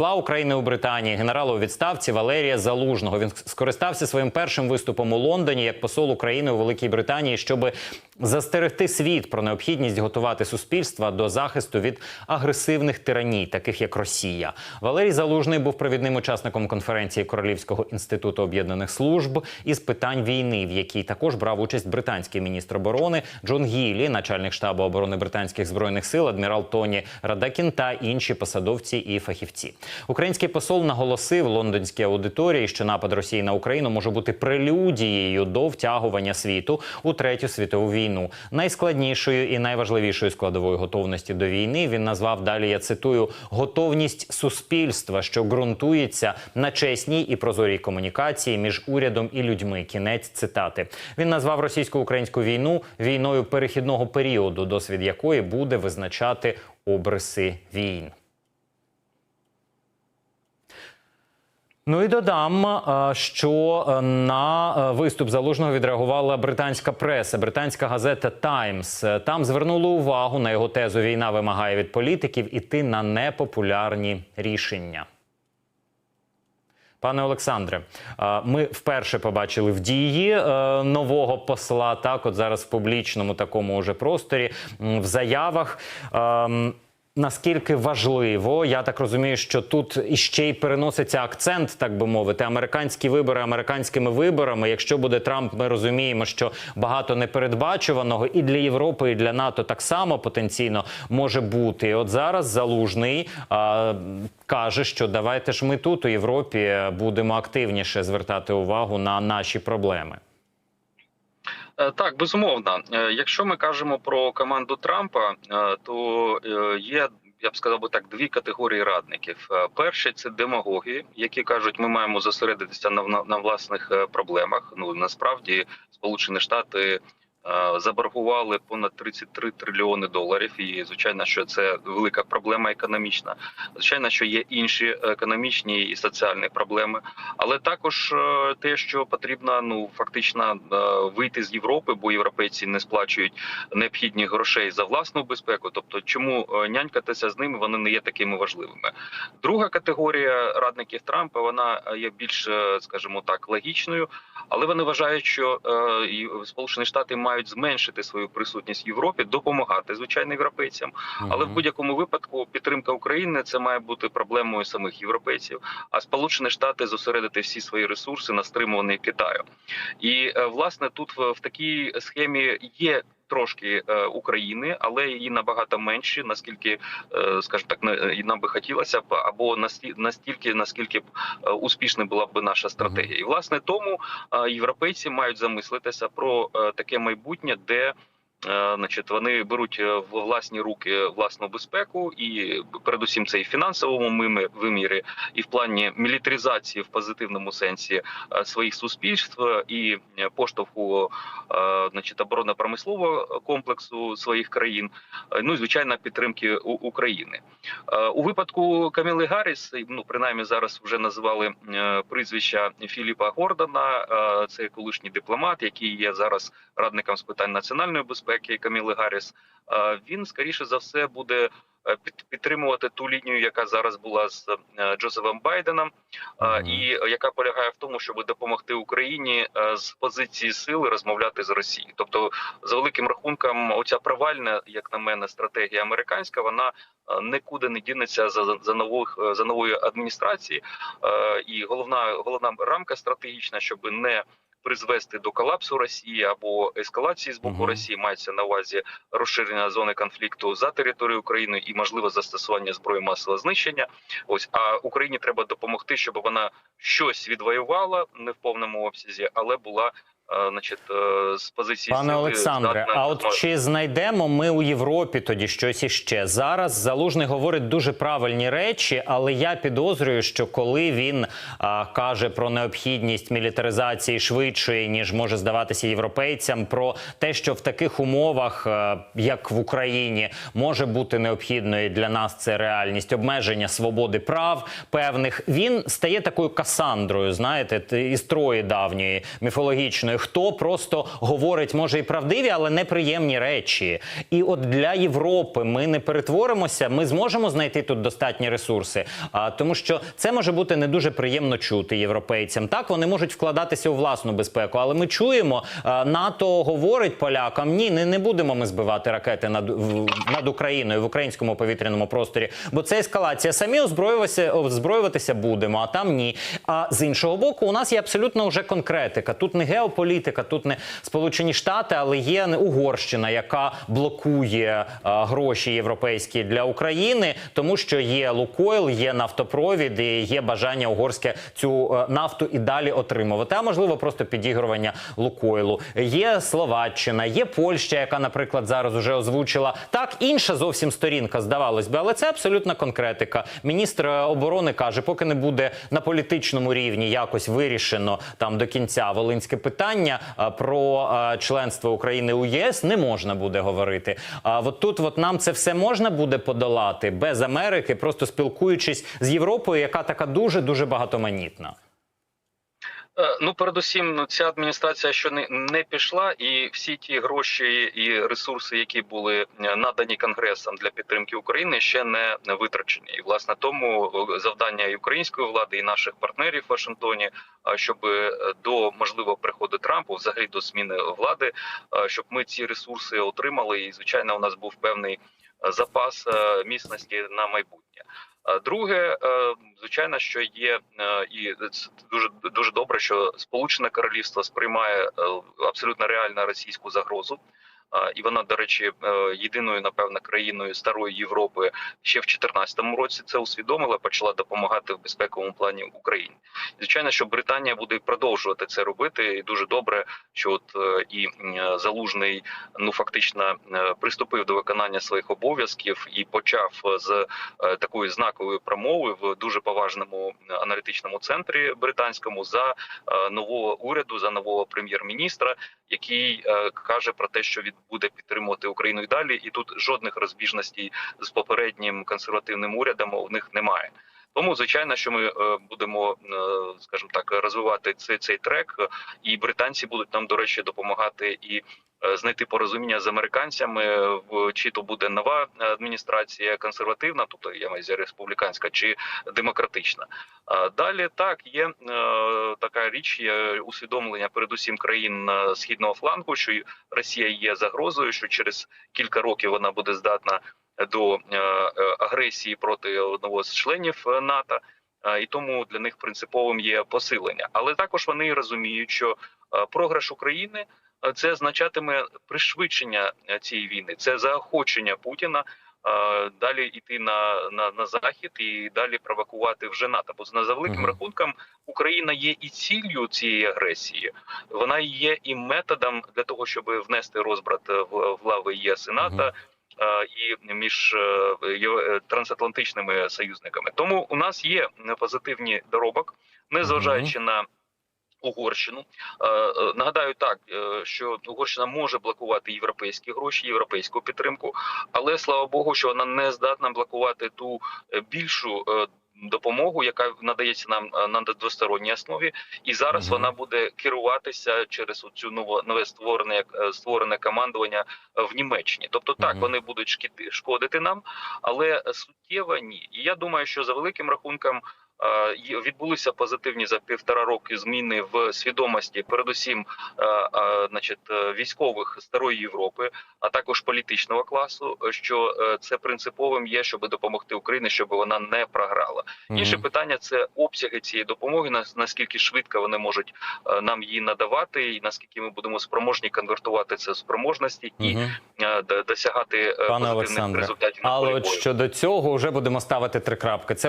Посла України у Британії, генерала у відставці Валерія Залужного. Він скористався своїм першим виступом у Лондоні як посол України у Великій Британії, щоб застерегти світ про необхідність готувати суспільства до захисту від агресивних тираній, таких як Росія. Валерій Залужний був провідним учасником конференції Королівського інституту об'єднаних служб із питань війни, в якій також брав участь британський міністр оборони Джон Гілі, начальник штабу оборони британських збройних сил, адмірал Тоні Радакін та інші посадовці і фахівці. Український посол наголосив лондонській аудиторії, що напад Росії на Україну може бути прелюдією до втягування світу у третю світову війну. Найскладнішою і найважливішою складовою готовності до війни він назвав далі. Я цитую готовність суспільства, що ґрунтується на чесній і прозорій комунікації між урядом і людьми. Кінець цитати. Він назвав російсько-українську війну війною перехідного періоду, досвід якої буде визначати обриси війн. Ну і додам, е, що е, на е, виступ залужного відреагувала британська преса, британська газета Таймс. Там звернули увагу на його тезу Війна вимагає від політиків іти на непопулярні рішення. Пане Олександре, ми вперше побачили в дії нового посла. Так, от зараз в публічному такому уже просторі, в заявах. Наскільки важливо, я так розумію, що тут іще й переноситься акцент, так би мовити, американські вибори американськими виборами. Якщо буде Трамп, ми розуміємо, що багато непередбачуваного і для Європи, і для НАТО так само потенційно може бути. От зараз залужний а, каже, що давайте ж ми тут у Європі будемо активніше звертати увагу на наші проблеми. Е, Так, безумовно. Е, Якщо ми кажемо про команду Трампа, е, то є. Я б сказав би так, дві категорії радників. перше це демагоги, які кажуть, ми маємо зосередитися на, на, на власних проблемах. Ну насправді Сполучені Штати заборгували понад 33 трильйони доларів, і звичайно, що це велика проблема економічна. Звичайно, що є інші економічні і соціальні проблеми, але також е, те, що потрібно ну фактично е, вийти з Європи, бо європейці не сплачують необхідні грошей за власну безпеку. Тобто, чому е, нянькатися з ними вони не є такими важливими. Друга категорія радників Трампа вона є більш, скажімо так, логічною, але вони вважають, що Сполучені Штати мають зменшити свою присутність в Європі, допомагати звичайно європейцям. Але в будь-якому випадку підтримка України це має бути проблемою самих європейців. А Сполучені Штати зосередити всі свої ресурси на стримуванні Китаю. І е, власне тут в, в такій схемі є. Трошки е, України, але її набагато менше, наскільки, е, скажімо так, не- нам би хотілося б, або насті- настільки, наскільки б е, успішна була б наша стратегія. І власне тому європейці мають замислитися про таке майбутнє, де Значить, вони беруть е, в власні руки власну безпеку, і передусім це і в фінансовому вимірі, і в плані мілітаризації в позитивному сенсі е, своїх суспільств е, і е, поштовху е, значить, оборонно-промислового комплексу своїх країн. е, Ну і звичайно, підтримки України Е, у випадку Каміли Гарріс, ну принаймні зараз вже назвали е, прізвища Філіпа Гордона. е, Це колишній дипломат, який є зараз радником з питань національної безпеки Каміли Гарріс. е, Він скоріше за все буде е, під- підтримувати ту лінію, яка зараз була з е, Джозефом Байденом, і яка полягає в тому, щоб допомогти Україні з позиції сили розмовляти з Росією. Тобто, за великим рахунком, оця провальна, як на мене, стратегія американська, вона нікуди не дінеться за, за нових за нової адміністрації. І головна головна рамка стратегічна, щоб не призвести до колапсу Росії або ескалації з боку Мгм. Росії, мається на увазі розширення зони конфлікту за територією України і можливе застосування зброї масового знищення. Ось а Україні треба допомогти, щоб вона щось відвоювала не в повному обсязі, але була. Е, Значить, е, з позиції Пане сили Олександре, а от зможе- чи знайдемо ми у Європі тоді щось іще? Зараз залужний говорить дуже правильні речі, але я підозрюю, що коли він а, каже про необхідність мілітаризації швидшої, ніж може здаватися європейцям, про те, що в таких умовах, е, як в Україні, може бути необхідною для нас це реальність обмеження свободи прав певних. Він стає такою касандрою, знаєте, із трої давньої міфологічної. Хто просто говорить, може і правдиві, але неприємні речі. І от для Європи ми не перетворимося, ми зможемо знайти тут достатні ресурси. А тому, що це може бути не дуже приємно чути європейцям. Так вони можуть вкладатися у власну безпеку, але ми чуємо, НАТО говорить полякам: ні, не, не будемо ми збивати ракети над в- над Україною в українському повітряному просторі, бо це ескалація. Самі озброюватися, озброюватися будемо, а там ні. А з іншого боку, у нас є абсолютно вже конкретика. Тут не геополітика, тут не Сполучені Штати, але є Угорщина, яка блокує а, гроші європейські для України, тому що є Лукойл, є нафтопровід, і є бажання угорське цю е, нафту і далі отримувати. А можливо, просто підігрування Лукойлу. Є Словаччина, є Польща, яка, наприклад, зараз уже озвучила так. Інша зовсім сторінка, здавалось би, але це абсолютна конкретика. Міністр е, оборони каже, поки не буде на політичному рівні якось вирішено там до кінця волинське питання е, про е, членство України у ЄС, не можна буде говорити. А от тут от нам це все можна буде подолати без Америки, просто спілкуючись з Європою, яка така дуже дуже багатоманітна. Е, Ну, передусім, ну, ця адміністрація, що не, не пішла, і всі ті гроші і ресурси, які були е, надані конгресом для підтримки України, ще не витрачені. І власне тому е, завдання і української влади і наших партнерів в Вашингтоні, щоб до можливого приходу Трампа, взагалі до зміни влади, щоб ми ці ресурси отримали. І звичайно, у нас був певний запас міцності на майбутнє. А Друге, е, звичайно, що є е, і дуже дуже добре, що Сполучене Королівство сприймає е, абсолютно реально російську загрозу. І вона, до речі, е, єдиною, напевно, країною старої Європи ще в 2014 році це усвідомила, почала допомагати в безпековому плані Україні. Звичайно, що Британія буде продовжувати це робити, і дуже добре, що от е, і залужний ну фактично е, приступив до виконання своїх обов'язків і почав з е, такої знакової промови в дуже поважному аналітичному центрі британському за е, нового уряду, за нового прем'єр-міністра, який е, каже про те, що він буде підтримувати Україну і далі, і тут жодних розбіжностей з попереднім консервативним урядом у них немає. Тому звичайно, що ми е, будемо, е, скажімо так, розвивати цей цей трек, і британці будуть нам, до речі, допомагати і е, знайти порозуміння з американцями, чи то буде нова адміністрація консервативна, тобто я маю республіканська чи демократична. Далі так є така річ, є усвідомлення передусім країн східного флангу, що Росія є загрозою, що через кілька років вона буде здатна до е, е, агресії проти одного з членів е, НАТО. І тому для них принциповим є посилення, але також вони розуміють, що програш України це означатиме пришвидшення цієї війни, це заохочення Путіна далі йти на, на, на захід і далі провокувати вже НАТО. Бо за великим Мгм. рахунком Україна є і ціллю цієї агресії, вона є і методом для того, щоб внести розбрат в, в лави ЄС і НАТО. Е, І між е, е, трансатлантичними союзниками, тому у нас є позитивні доробок, незважаючи на Угорщину. Е, е, Нагадаю так, е, що Угорщина може блокувати європейські гроші, європейську підтримку, але слава Богу, що вона не здатна блокувати ту е, більшу. Допомогу, яка надається нам е, на двосторонній основі, і зараз Мгм. вона буде керуватися через цю нову нове створене як е, створене командування е, в Німеччині. Тобто, так Мгм. вони будуть шкодити нам, але суттєво ні. І я думаю, що за великим рахунком відбулися позитивні за півтора роки зміни в свідомості, передусім, е, е, значить, е, військових старої Європи, а також політичного класу. е, Що е, це принциповим є, щоб допомогти Україні, щоб вона не програла. Інше питання це обсяги цієї допомоги, нас- наскільки швидко вони можуть е, нам її надавати, і наскільки ми будемо спроможні конвертувати це в спроможності і е, досягати е, Пане позитивних Олександре, результатів Але от щодо цього вже будемо ставити три крапки. Це